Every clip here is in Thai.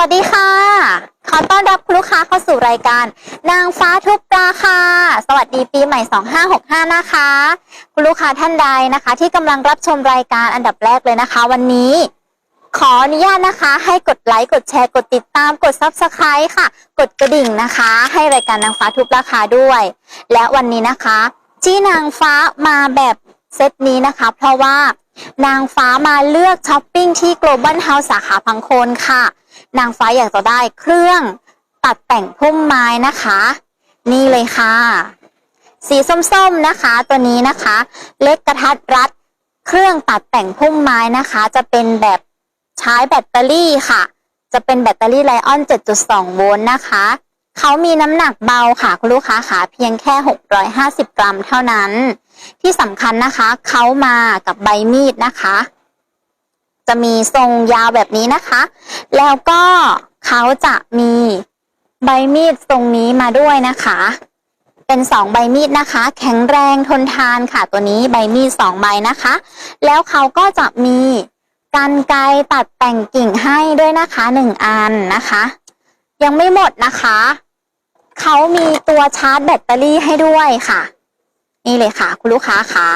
วัสดีค่ะ ขอต้อนรับคุณลูกค้าเข้าสู่รายการ นางฟ้าทุกราคา สวัสดีปีใหม่ 2565 นะคะ คุณลูกค้าท่านใดนะคะ ที่กำลังรับชมรายการอันดับแรกเลยนะคะ วันนี้ขออนุญาตนะคะ ให้กดไลค์ กดแชร์ กดติดตาม กด Subscribe ค่ะ กดกระดิ่งนะคะ ให้รายการนางฟ้าทุกราคาด้วย และวันนี้นะคะที่นางฟ้ามาแบบเซตนี้นะคะ เพราะว่านางฟ้ามาเลือกช้อปปิ้งที่ Global House สาขาพังโคนค่ะ นางฟ้าอยากจะได้เครื่องตัดแต่งพุ่มไม้นะคะ นี่เลยค่ะ สีส้มๆนะคะ ตัวนี้นะคะ เล็กกระทัดรัด เครื่องตัดแต่งพุ่มไม้นะคะ จะเป็นแบบใช้แบตเตอรี่ค่ะ จะเป็นแบตเตอรี่ไลออน 7.2 โวลต์นะคะเขามีน้ำหนักเบาค่ะ คุณลูกค้าขาเพียงแค่ 650 กรัมเท่านั้น ที่สำคัญนะคะเขามากับใบมีดนะคะ จะมีทรงยาวแบบนี้นะคะ แล้วก็เขาจะมีใบมีดทรงนี้มาด้วยนะคะ เป็นสองใบมีดนะคะ แข็งแรงทนทานค่ะ ตัวนี้ใบมีดสองใบนะคะ แล้วเขาก็จะมีกันไกรตัดแต่งกิ่งให้ด้วยนะคะหนึ่งอันนะคะ ยังไม่หมดนะคะ เขามีตัวชาร์จแบตเตอรี่ให้ด้วยค่ะ นี่เลยค่ะ คุณลูกค้าค่ะ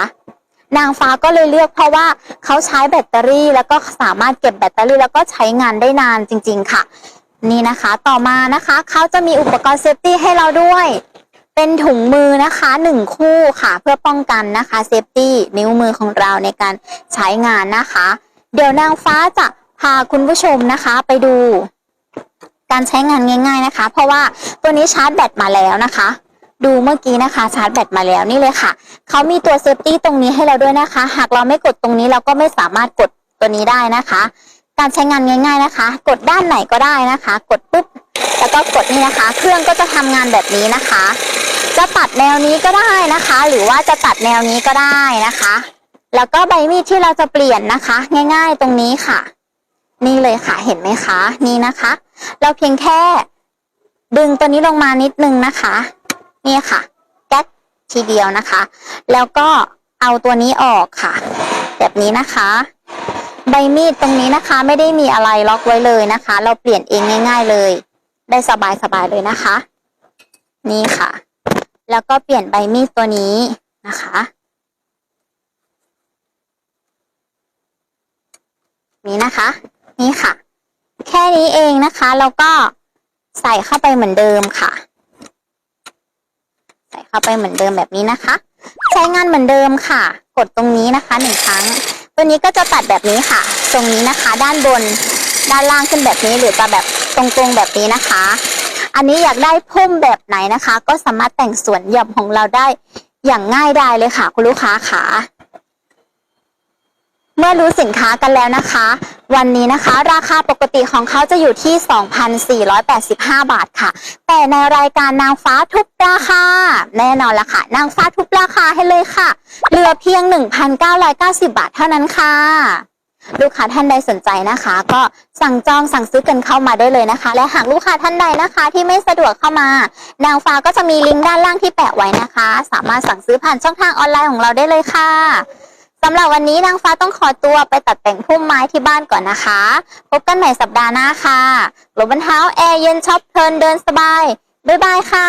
นางฟ้าก็เลยเลือกเพราะว่าเขาใช้แบตเตอรี่แล้วก็สามารถเก็บแบตเตอรี่แล้วก็ใช้งานได้นานจริง ๆ ค่ะ นี่นะคะต่อมานะคะเขาจะมีอุปกรณ์เซฟตี้ให้เราด้วย เป็นถุงมือนะคะหนึ่งคู่ค่ะ เพื่อป้องกันนะคะเซฟตี้นิ้วมือของเราในการใช้งานนะคะ เดี๋ยวนางฟ้าจะพาคุณผู้ชมนะคะไปดู การใช้งานง่าย ๆนะคะ เพราะว่าตัวนี้ชาร์จแบตมาแล้วนะคะ ดูเมื่อกี้นะคะชาร์จแบตมาแล้วนี่เลยค่ะ เขามีตัวเซฟตี้ตรงนี้ให้เราด้วยนะคะ หากเราไม่กดตรงนี้เราก็ไม่สามารถกดตัวนี้ได้นะคะ การใช้งานง่าย ๆนะคะ กดด้านไหนก็ได้นะคะ กดปุ๊บแล้วก็กดนี่นะคะ เครื่องก็จะทำงานแบบนี้นะคะ จะตัดแนวนี้ก็ได้นะคะ หรือว่าจะตัดแนวนี้ก็ได้นะคะ แล้วก็ใบมีดที่เราจะเปลี่ยนนะคะ ง่าย ๆ ตรงนี้ค่ะ นี่เลยค่ะเห็นไหมคะ นี่นะคะ เราเพียงแค่ดึงตัวนี้ลงมานิดนึงนะคะ นี่ค่ะแก๊กทีเดียวนะคะ แล้วก็เอาตัวนี้ออกค่ะ แบบนี้นะคะ ใบมีดตรงนี้นะคะไม่ได้มีอะไรล็อกไว้เลยนะคะ เราเปลี่ยนเองง่าย ๆเลย ได้สบายๆเลยนะคะ นี่ค่ะ แล้วก็เปลี่ยนใบมีดตัวนี้นะคะนี่นะคะ นี่ค่ะ แค่นี้เองนะคะ แล้วก็ใส่เข้าไปเหมือนเดิมค่ะ เข้าไปเหมือนเดิมแบบนี้นะคะ ใช้งานเหมือนเดิมค่ะ กดตรงนี้นะคะหนึ่งครั้ง ตัวนี้ก็จะตัดแบบนี้ค่ะ ตรงนี้นะคะด้านบน ด้านล่างขึ้นแบบนี้หรือจะแบบตรงๆแบบนี้นะคะ อันนี้อยากได้พุ่มแบบไหนนะคะ ก็สามารถแต่งสวนหย่อมของเราได้อย่างง่ายดายเลยค่ะ คุณลูกค้าค่ะเมื่อรู้สินค้ากันแล้วนะคะ วันนี้นะคะ ราคาปกติของเขาจะอยู่ที่ 2,485 บาทค่ะ แต่ในรายการนางฟ้าทุบราคา แน่นอนละค่ะ นางฟ้าทุบราคาให้เลยค่ะ เหลือเพียง 1,990 บาทเท่านั้นค่ะ ลูกค้าท่านใดสนใจนะคะ ก็สั่งจองสั่งซื้อกันเข้ามาได้เลยนะคะ และหากลูกค้าท่านใดนะคะ ที่ไม่สะดวกเข้ามา นางฟ้าก็จะมีลิงก์ด้านล่างที่แปะไว้นะคะ สามารถสั่งซื้อผ่านช่องทางออนไลน์ของเราได้เลยค่ะ สำหรับวันนี้นางฟ้าต้องขอตัวไปตัดแต่งพุ่มไม้ที่บ้านก่อนนะคะ พบกันใหม่สัปดาห์หน้าค่ะโรบันเท้าแอร์เย็นช็อปเพลินเดินสบาย บ๊ายบายค่ะ